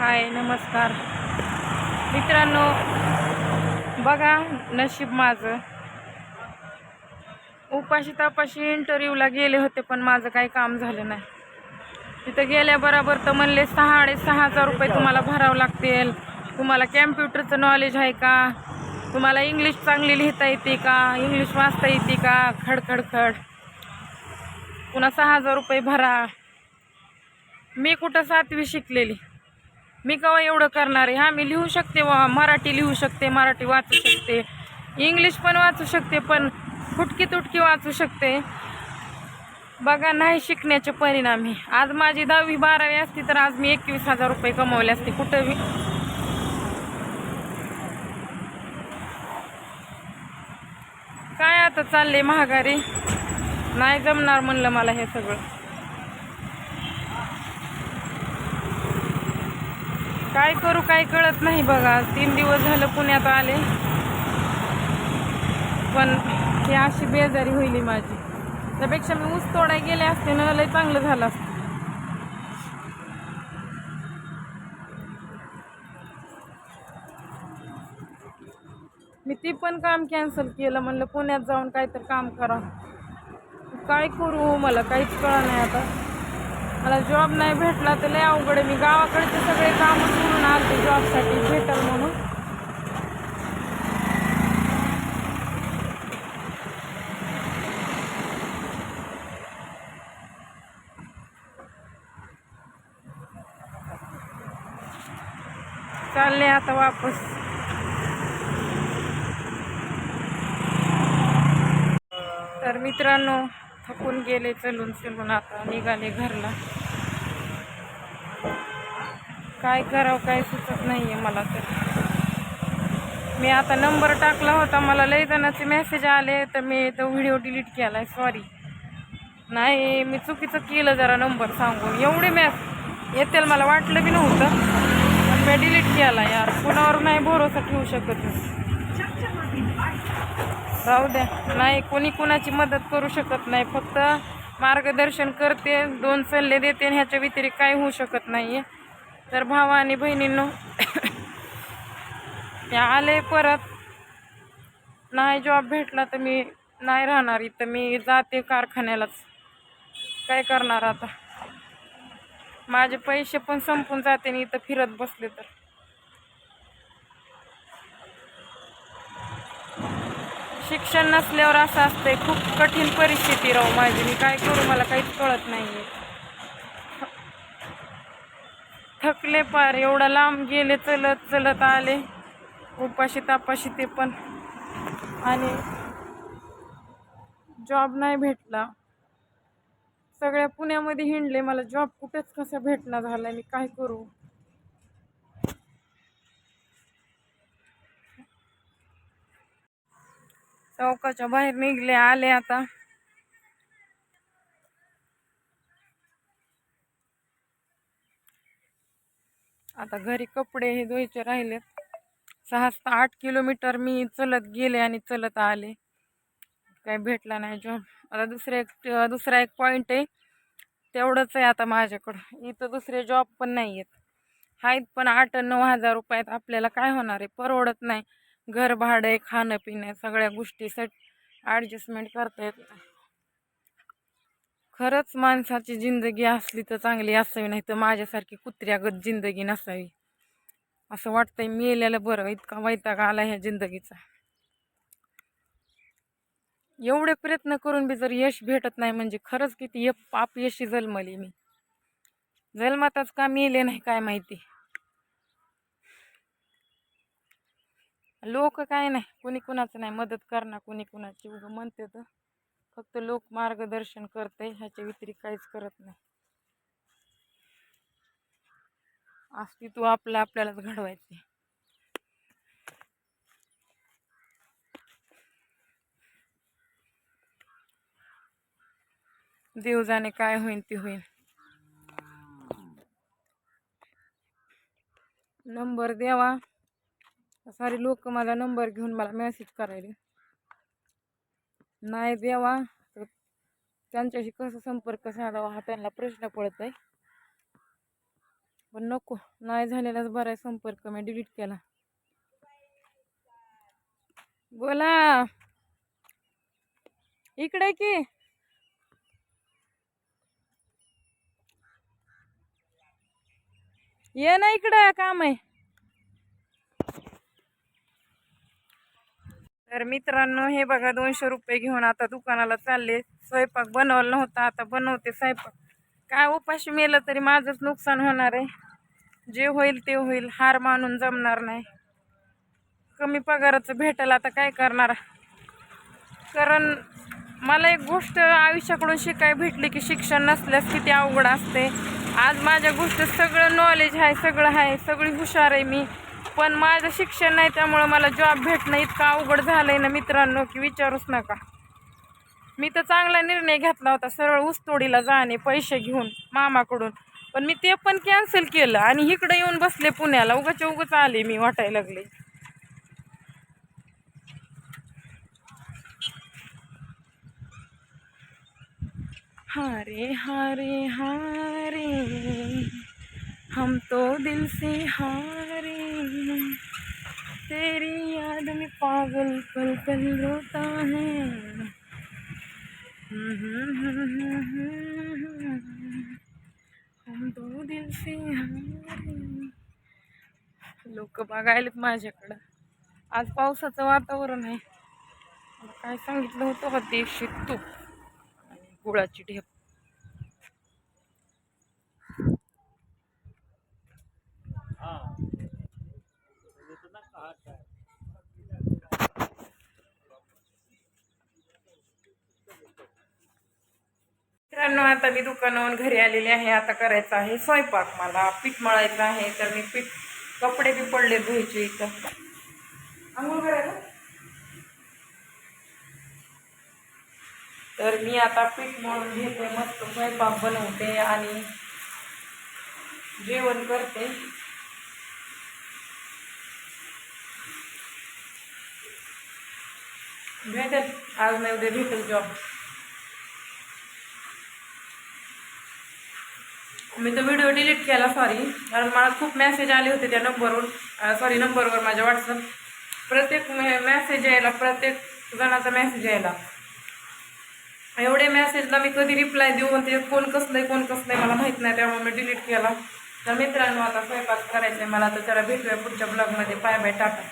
हाय नमस्कार. मित्रांनो बघा नशीब माझं. उपाशी तापाशी इंटरव्ह्यूला गेले होते पण माझं काही काम झालं नाही. तिथं गेल्याबरोबर तर म्हणले सहा सहा हजार रुपये तुम्हाला भरावं लागतील. तुम्हाला कॅम्प्युटरचं नॉलेज आहे का? तुम्हाला इंग्लिश चांगली लिहिता येते का? इंग्लिश वाचता येते का? खड खड खड. पुन्हा सहा हजार रुपये भरा. मी कुठं सातवी शिकलेली? मी केव्हा एवढं करणार आहे? हां मी लिहू शकते वा मराठी लिहू शकते मराठी वाचू शकते. इंग्लिश पण वाचू शकते पण फुटकी तुटकी वाचू शकते. बघा नाही शिकण्याचे परिणाम हे. आज माझी दहावी बारावी असती तर आज मी एकवीस हजार रुपये कमवले असते. कुठं मी काय आता चालले महागारी? नाही जमणार म्हणलं मला हे सगळं. काय करू काय कळत नाही बघा. तीन दिवस झालं पुण्यात आले. पण ही अशी बेजारी होईल माझी. त्यापेक्षा मी ऊस तोडाय गेले असते ना लय चांगलं झालं असतं. मी ती पण काम कॅन्सल केलं. म्हणलं पुण्यात जाऊन काहीतरी काम करा. काय करू मला काहीच कळ नाही आता. मला जॉब नाही भेटला तर लय अवघड मी गावाकडचे सगळे कामं सोडून आलते जॉबसाठी भेटल म्हणून. चालले आता वापस. तर मित्रांनो थकून गेले चलून चलून आता निघाले घरला. काय करावं काय सुचत नाहीये मला तर. मी आता नंबर टाकला होता मला लई जणांचे मेसेज आले तर मी तो व्हिडिओ डिलीट केलाय सॉरी नाही मी चुकीचं केलं जरा नंबर सांगून. एवढे मॅस येतील मला वाटलं बी नव्हतं पण मी डिलीट केला यार. कुणावर नाही भरोसा ठेवू शकत राहू द्या नाही कोणी कुणाची मदत करू शकत नाही. फक्त मार्गदर्शन करते दोन सल्ले देते आणि ह्याच्या व्यतिरिक्त काही होऊ शकत नाही तर भावा आणि बहिणींनो त्या आले परत. नाही जॉब भेटला तर मी नाही राहणार इथं. मी जाते कारखान्यालाच. काय करणार आता? माझे पैसे पण संपून जाते आणि इथं फिरत बसले तर. शिक्षण नसल्यावर असं असतंय खूप कठीण परिस्थिती राहू माझी. मी काय करू मला काहीच कळत नाही थकले पार एवढा लांब गेले चलत चलत आले. उपाशी तापाशी ते पण. आणि जॉब नाही भेटला. सगळ्या पुण्यामध्ये हिंडले मला जॉब कुठेच कसं भेटणं झालं मी काय करू? चौकाच्या बाहेर निघले आले आता. आता घरी कपडे हे धुवायचे राहिलेत. सहा ते आठ किलोमीटर मी चलत गेले आणि चलत आले. काही भेटला नाही जॉब आता दुसरा एक दुसरा एक पॉईंट आहे. तेवढंच आहे आता माझ्याकडं. इथं दुसरे जॉब पण नाही आहेत आहेत पण आठ नऊ हजार रुपयात आपल्याला काय होणार आहे? परवडत नाही. घर भाडं खाणं पिणं सगळ्या गोष्टी ॲडजस्टमेंट करता येत नाही. खरंच माणसाची जिंदगी असली तर चांगली असावी नाही तर माझ्यासारखी कुत्र्यागत जिंदगी नसावी. असं वाटतंय मेलेलं बरं इतका वैताग आला ह्या जिंदगीचा. एवढे प्रयत्न करून बी जर यश भेटत नाही म्हणजे खरंच किती पाप यशी जन्मली मी. जन्मातच का मेले नाही काय माहिती. लोक काय नाही कुणी कुणाचं नाही मदत करणार कुणी कुणाची उगं म्हणते तर. फक्त लोक मार्गदर्शन करते ह्याच्या व्यतिरिक्त काहीच करत नाही. अस्तित्व आपलं आपल्यालाच घडवायचे. देव जाणे काय होईल ते होईल नंबर द्यावा. सारे लोक माझा नंबर घेऊन मला मेसेज करायले. नाही देवा तर त्यांच्याशी कसं संपर्क साधावा हा त्यांना प्रश्न पडत आहे पण नको नाही झालेलाच बरा संपर्क मी डिलीट केला. बोला. इकडे की. ये ना इकडं काम आहे. तर मित्रांनो हे बघा दोनशे रुपये घेऊन आता दुकानाला चालले. स्वयंपाक बनवला नव्हता आता बनवते स्वयंपाक. काय उपाशी मेलं तरी माझंच नुकसान होणार आहे. जे होईल ते होईल हार मानून जमणार नाही. कमी पगाराचं भेटेल आता काय करणार? कारण मला एक गोष्ट आयुष्याकडून शिकाय भेटली की शिक्षण नसल्यास किती अवघड असते. आज माझ्या गोष्टीत सगळं नॉलेज आहे सगळं आहे सगळी हुशार आहे मी. पण माझं शिक्षण नाही त्यामुळं मला जॉब भेटणं इतकं अवघड झालंय ना मित्रांनो की विचारूच नका. मी तर चांगला निर्णय घेतला होता सरळ ऊसतोडीला जाणे पैसे घेऊन मामाकडून. पण मी ते पण कॅन्सल केलं आणि इकडे येऊन बसले पुण्याला. उगाच उगाच आले मी वाटायला लागले. हारे हारे हारे. हम तो दिल से हार तेरी याद में पागल पल पल रोता है। हम दो दिल से लोक बघायलेत माझ्याकडं. आज पावसाचं वातावरण आहे. काय सांगितलं होतं का देशी तूप आणि गुळाची ढेप. मित्रांनो आता मी दुकानावरून घरी आलेली आहे. आता करायचं आहे स्वयंपाक. मला पीठ मळायचं आहे तर मी पीठ कपडे बी पडले धुवायचे इथं. आंघोळ करायला? तर मी आता पीठ मळून घेते मस्त स्वयंपाक बनवते आणि जेवण करते. भेटेल. आज नाही उद्या भेटेल जॉब मी तो व्हिडिओ डिलीट केला सॉरी कारण मला खूप मेसेज आले होते त्या नंबरवर सॉरी नंबरवर माझ्या व्हॉट्सअप प्रत्येक मेसेज यायला प्रत्येक जणाचा मेसेज यायला. एवढे मेसेजला मी कधी रिप्लाय देऊ ते कोण कसलंय कोण कसलंय मला माहीत नाही त्यामुळे मी डिलीट केला. तर मित्रांनो आता स्वयंपाक करायचा आहे मला तर त्याला भेटूया पुढच्या ब्लॉगमध्ये पाय बाय टाटा.